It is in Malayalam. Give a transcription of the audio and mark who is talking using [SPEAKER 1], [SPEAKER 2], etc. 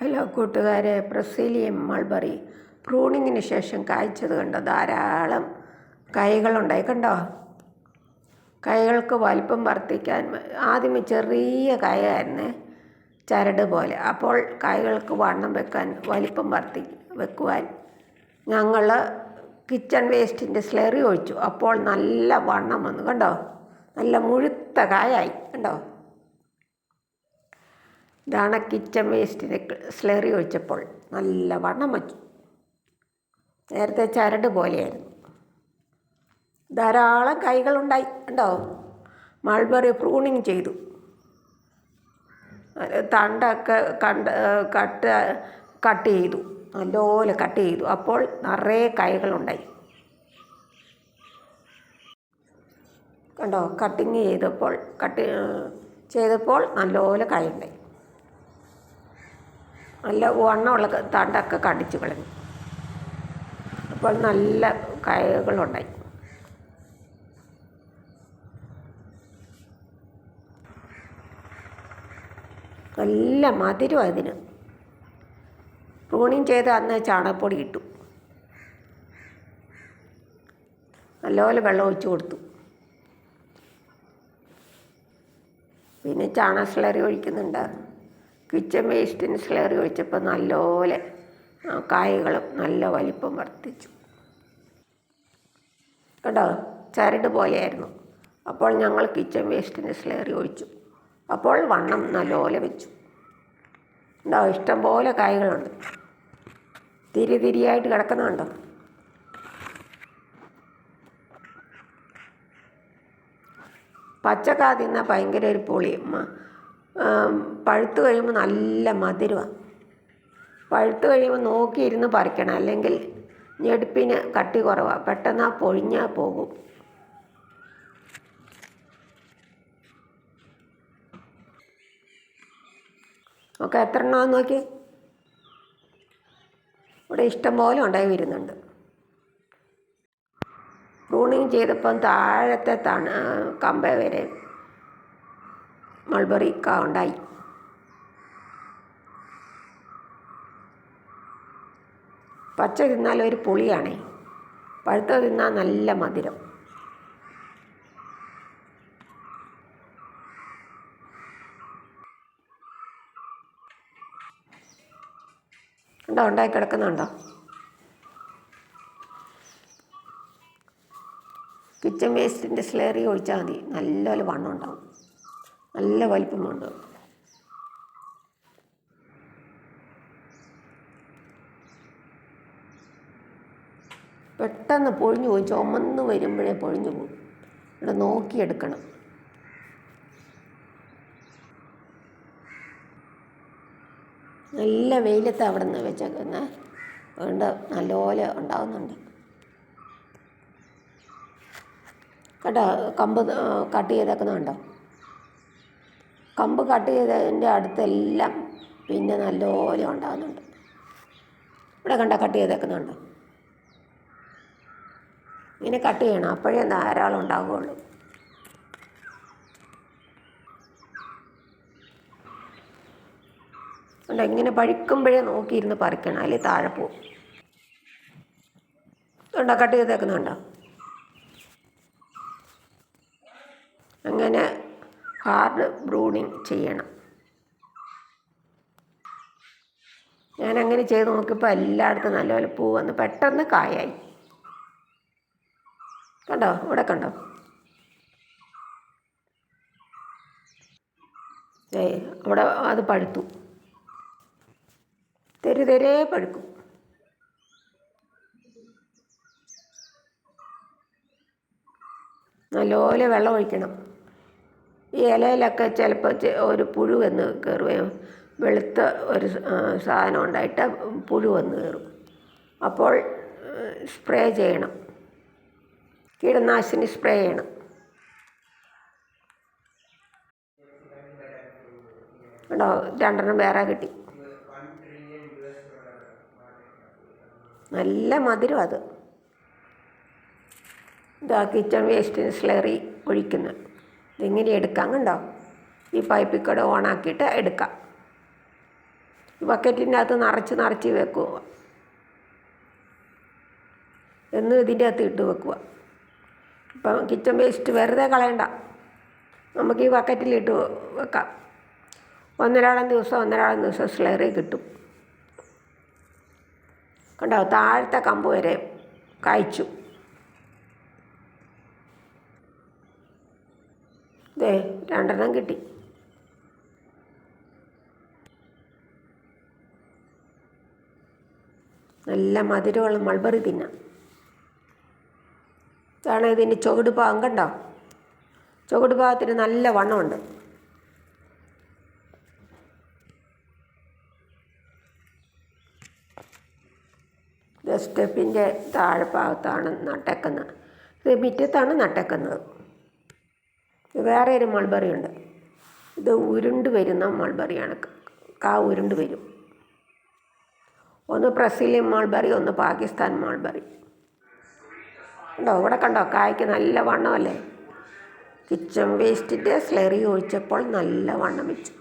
[SPEAKER 1] ഹലോ കൂട്ടുകാരെ ബ്രസീലിയൻ മൾബറി പ്രൂണിങ്ങിന് ശേഷം കായ്ച്ചത് കണ്ടോ? ധാരാളം കായ്കളുണ്ടായി കണ്ടോ? കായ്കൾക്ക് വലിപ്പം വർദ്ധിക്കാൻ ആദ്യമേ ചെറിയ കായായിരുന്നേ ചരട് പോലെ. അപ്പോൾ കായ്കൾക്ക് വണ്ണം വെക്കാൻ വലിപ്പം വർദ്ധി വെക്കുവാൻ ഞങ്ങൾ കിച്ചൺ വേസ്റ്റിന്റെ സ്ലറി ഒഴിച്ചു. അപ്പോൾ നല്ല വണ്ണം വന്നു കണ്ടോ? നല്ല മുഴുത്ത കായായി കണ്ടോ? ഇതാണ് കിച്ചൺ വേസ്റ്റിന് സ്ലറി ഒഴിച്ചപ്പോൾ നല്ല വണ്ണം വച്ചു. നേരത്തെ ചരട് പോലെയായിരുന്നു. ധാരാളം കൈകളുണ്ടായി. ഉണ്ടോ മൾബറി പ്രൂണിങ് ചെയ്തു. തണ്ടൊക്കെ കണ്ട് കട്ട് കട്ട് ചെയ്തു. നല്ലപോലെ കട്ട് ചെയ്തു. അപ്പോൾ നിറയെ കൈകളുണ്ടായി. കണ്ടോ? കട്ടിങ് ചെയ്തപ്പോൾ കട്ട് ചെയ്തപ്പോൾ നല്ലപോലെ കായുണ്ടായി. നല്ല വണ്ണമുള്ള തണ്ടൊക്കെ കടിച്ചു കളഞ്ഞു. അപ്പോൾ നല്ല കായകളുണ്ടായി. നല്ല മധുരം അതിന് പ്രൂണിങ് ചെയ്ത് അന്ന് ചാണകപ്പൊടി ഇട്ടു. നല്ലപോലെ വെള്ളം ഒഴിച്ചു കൊടുത്തു. പിന്നെ ചാണക ഒഴിക്കുന്നുണ്ടായിരുന്നു. ഒഴിക്കുന്നുണ്ട് കിച്ചൺ വേസ്റ്റിന് സ്ലറി ഒഴിച്ചപ്പോൾ നല്ലപോലെ കായകളും നല്ല വലിപ്പം വർദ്ധിച്ചു. കേട്ടോ ചരട് പോലെയായിരുന്നു. അപ്പോൾ ഞങ്ങൾ കിച്ചൺ വേസ്റ്റിന് സ്ലറി ഒഴിച്ചു. അപ്പോൾ വണ്ണം നല്ലപോലെ വെച്ചു. ഉണ്ടോ ഇഷ്ടം പോലെ കായ്കളുണ്ട്. തിരി തിരിയായിട്ട് കിടക്കുന്നുണ്ടോ പച്ചക്കാ തിന്നാൽ ഭയങ്കര ഒരു പൊളി പഴുത്ത് കഴിയുമ്പോൾ നല്ല മധുരമാണ് പഴുത്ത് കഴിയുമ്പോൾ നോക്കിയിരുന്ന് പറിക്കണം. അല്ലെങ്കിൽ ഞെടുപ്പിന് കട്ടി കുറവാണ് പെട്ടെന്ന് ആ പൊഴിഞ്ഞാൽ പോകും. ഒക്കെ എത്ര എണ്ണമാണെന്ന് നോക്കി ഇവിടെ ഇഷ്ടം പോലെ ഉണ്ടായി വരുന്നുണ്ട്. പ്രൂണിങ് ചെയ്തപ്പം താഴത്തെ തണ കമ്പ വരെ മൾബറി കാണ്ടായി പച്ച തിന്നാൽ ഒരു പുളിയാണേ. പഴുത്ത തിന്നാൽ നല്ല മധുരം. ഉണ്ടോ? ഉണ്ടായി കിടക്കുന്നുണ്ടോ? കിച്ചൺ വേസ്റ്റിന്റെ സ്ലേറി ഒഴിച്ചാൽ മതി. നല്ലപോലെ വണ്ണം ഉണ്ടാവും നല്ല വലിപ്പമുണ്ട്. പെട്ടെന്ന് പൊഴിഞ്ഞു പോയി ചുമന്ന് വരുമ്പോഴേ പൊഴിഞ്ഞു പോകും ഇവിടെ നോക്കിയെടുക്കണം. നല്ല വെയിലത്ത് അവിടെ നിന്ന് വെച്ചേക്കുന്നത് അതുകൊണ്ട് നല്ലപോലെ ഉണ്ടാകുന്നുണ്ട് കേട്ടോ കമ്പ് കട്ട് ചെയ്തേക്കുന്നുണ്ടോ കമ്പ് കട്ട് ചെയ്തതിന്റെ അടുത്തെല്ലാം പിന്നെ നല്ലപോലെ ഉണ്ടാകുന്നുണ്ട്. ഇവിടെ കണ്ട കട്ട് ചെയ്തേക്കുന്നുണ്ടോ. ഇങ്ങനെ കട്ട് ചെയ്യണം. അപ്പോഴേ ധാരാളം ഉണ്ടാവുകയുള്ളൂ. അല്ല ഇങ്ങനെ പഴിക്കുമ്പോഴേ നോക്കിയിരുന്ന് പറിക്കണം. അല്ലെങ്കിൽ താഴെ പോവും ഉണ്ടോ കട്ട് ചെയ്തേക്കുന്നുണ്ടോ? അങ്ങനെ ഹാർഡ് ബ്രൂണിങ് ചെയ്യണം. ഞാൻ അങ്ങനെ ചെയ്ത് നോക്കിയപ്പോൾ എല്ലായിടത്തും നല്ലപോലെ പൂ വന്ന് പെട്ടെന്ന് കായായി. കണ്ടോ? ഇവിടെ കണ്ടോ? ഏ അവിടെ അത് പഴുത്തു. തെരു തെരേ പഴുക്കും. നല്ലപോലെ വെള്ളം ഒഴിക്കണം. ഈ ഇലയിലൊക്കെ ചിലപ്പോൾ ഒരു പുഴു വന്ന് കയറുകയും വെളുത്ത ഒരു സാധനം ഉണ്ടായിട്ട് പുഴു വന്ന് കയറും അപ്പോൾ സ്പ്രേ ചെയ്യണം. കീടനാശിനി സ്പ്രേ ചെയ്യണം. കേട്ടോ രണ്ടെണ്ണം വേറെ കിട്ടി. നല്ല മധുരം അത്. ഇതാ കിച്ചൺ വേസ്റ്റിന് സ്ലറി ഒഴിക്കുന്നത്. ഇതിങ്ങനെ എടുക്കാം കണ്ടോ? ഈ പൈപ്പിൽ കൂടെ ഓണാക്കിയിട്ട് എടുക്കാം. ഈ ബക്കറ്റിന്റെ അകത്ത് നിറച്ച് നിറച്ച് വെക്കുക. എന്ന് ഇതിന്റെ അകത്ത് ഇട്ട് വെക്കുക. ഇപ്പം കിച്ചൺ വേസ്റ്റ് വെറുതെ കളയണ്ട. നമുക്ക് ഈ ബക്കറ്റിലിട്ട് വെക്കാം. ഒന്നരാളം ദിവസം ഒന്നരാളം ദിവസം സ്ലറി കിട്ടും. കണ്ടോ? താഴത്തെ കമ്പ് വരെ കായ്ച്ചു. ദേ രണ്ടെണ്ണം കിട്ടി. നല്ല മധുരമുള്ള മൾബറി തിന്നാം. ഇതാണ് ഇതിന്റെ ചുവട് ഭാഗം കണ്ടോ? ചുവട് ഭാഗത്തിന് നല്ല വണ്ണമുണ്ട്. സ്റ്റെപ്പിന്റെ താഴെ ഭാഗത്താണ് നട്ടേക്കുന്നത്. ഇത് മുറ്റത്താണ് നട്ടേക്കുന്നത്. വേറെ ഒരു മൾബറി ഉണ്ട്. ഇത് ഉരുണ്ട് വരുന്ന മൾബറിയാണ് കാ ഉരുണ്ട് വരും. ഒന്ന് ബ്രസീലിയൻ മൾബറി ഒന്ന് പാകിസ്ഥാൻ മൾബറി കണ്ടോ? ഇവിടെ കണ്ടോ? കായ്ക്ക് നല്ല വണ്ണമല്ലേ കിച്ചൺ വേസ്റ്റിന്റെ സ്ലറി ഒഴിച്ചപ്പോൾ നല്ല വണ്ണം വെച്ചു.